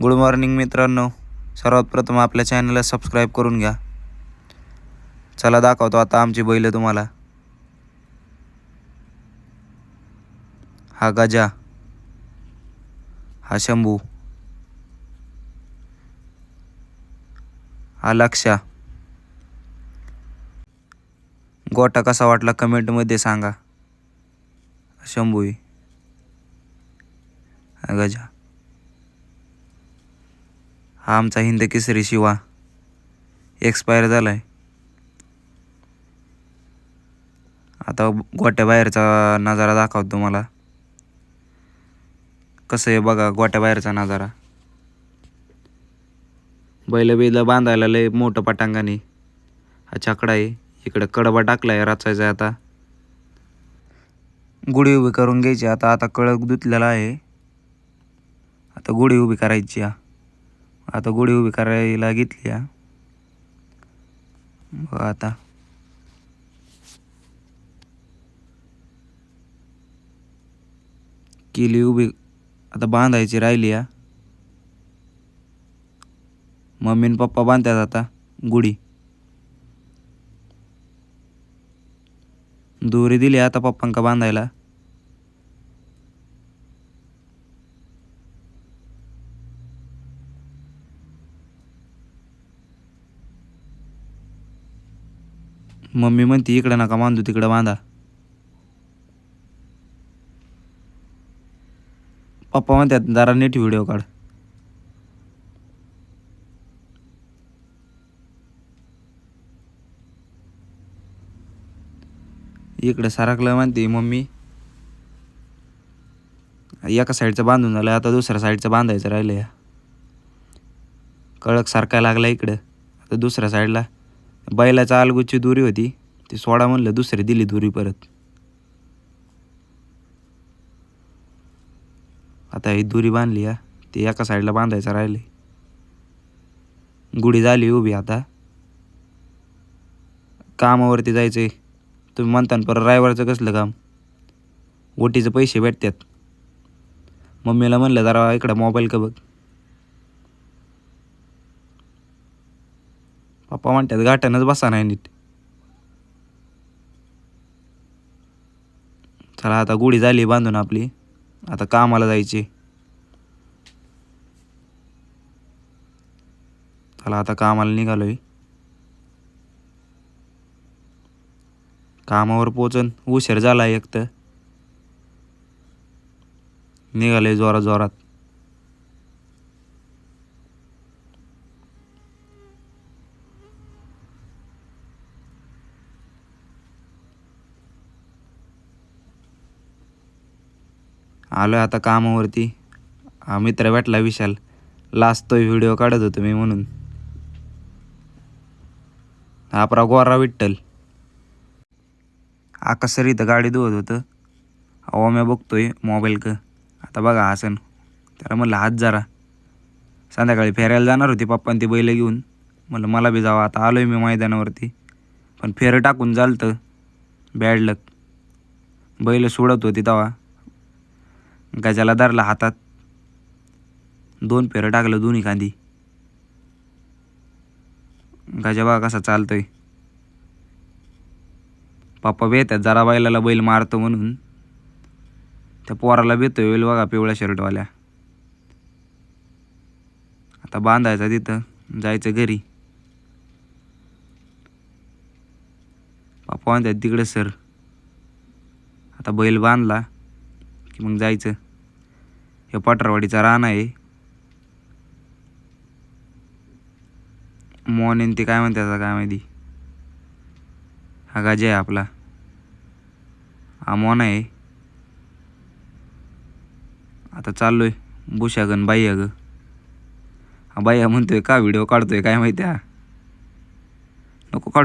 Good morning मित्रांनो. सर्वात प्रथम आपल्या चॅनलला सबस्क्राईब करून घ्या. चला दाखवतो आता आमची बैल तुम्हाला. हा गजा. हा शंभू. हा लक्षा गोटा कसा वाटला कमेंटमध्ये सांगा. शंभू हा गजा. हा आमचा हिंद केसरी शिवा. एक्सपायर झाला आहे आता गोट्याबाहेरचा नजारा दाखवतो तुम्हाला. कसं आहे बघा गोट्याबाहेरचा नजारा. बैल बैल बांधायला लय मोठं पटांगाने हा छाकडा आहे. इकडं कडबा टाकला आहे रचायचा आहे आता. गुढी उभी करून घ्यायची. आता आता कळक धुतलेला आहे. आता गुढी उभी करायची हा. आता गुढी उभी करायला घेतली हा. बघा आता. केली उभी. आता बांधायची राहिली या मम्मी आणि पप्पा बांधतात आता गुढी. दोरी दिली आता पप्पांका बांधायला. मम्मी म्हणते इकडं नका बांधू तिकडं बांधा. पप्पा म्हणतात जरा नीट व्हिडिओ काढ. इकडं सारखलं म्हणते मम्मी एका साईडचं बांधून झालं आता दुसऱ्या साईडचं बांधायचं राहिलं या कळक सारखा लागला इकडं आता दुसऱ्या साईडला. बैलाचा अलगूची दोरी होती. ती सोडा म्हणलं दुसरी दिली दोरी परत. आता ही दोरी बांधली या ती एका साईडला बांधायचं राहिले गुढी झाली उभी आता. कामावरती जायचंय. तुम्ही म्हणता ना परत रायवरचं कसलं काम? ओटीचे पैसे भेटतात. मम्मीला म्हणलं जरा इकडं मोबाईल का बघ. पप्पा म्हणतात गाठ्यानंच बसा नाही नीट. चला आता गुढी झाली बांधून आपली. आता कामाला जायची. चला आता कामाला निघालोय. कामावर पोचन उशीर झाला एक तर. निघाले जोरात. आलो आहे आता कामावरती. हा मित्र भेटला विशाल. लास्ट तो व्हिडिओ काढत होतो मी म्हणून. हा आपला गोरा विठ्ठल. आकाश सर इथं गाडी धुवत होतं. अहो मी बघतोय मोबाईल क. आता बघा हसन. त्याला म्हणलं हात जरा. संध्याकाळी फेरायला जाणार होती पप्पान ती बैल घेऊन. म्हणलं मला बी जावं. आता आलोय मी मैदानावरती. पण फेरं टाकून चालतं बॅड लक बैल सोडत होती तेव्हा. गजाला धरला हातात. दोन फेरं टाकलं दोन्ही कांदी गजा बघा कसा चालतोय. पप्पा बेतात जरा बैलाला बैल मारतो म्हणून. त्या पोराला बेतोय बैल बघा पिवळ्या शर्टवाल्या. आता बांधायचा तिथं जायचं घरी. पप्पा म्हणतात तिकडे सर. आता बैल बांधला. की मग जायचं. हे पाटरवाडीचा रान आहे. मॉर्निंग ते काय म्हणतात आता काय माहिती? हा गाजे आहे आपला. हा मॉन आहे. आता चाललोय बुशागन बाई अगं. हा बाई म्हणतोय का व्हिडिओ काढतोय? काय माहिती हा. नको काढ.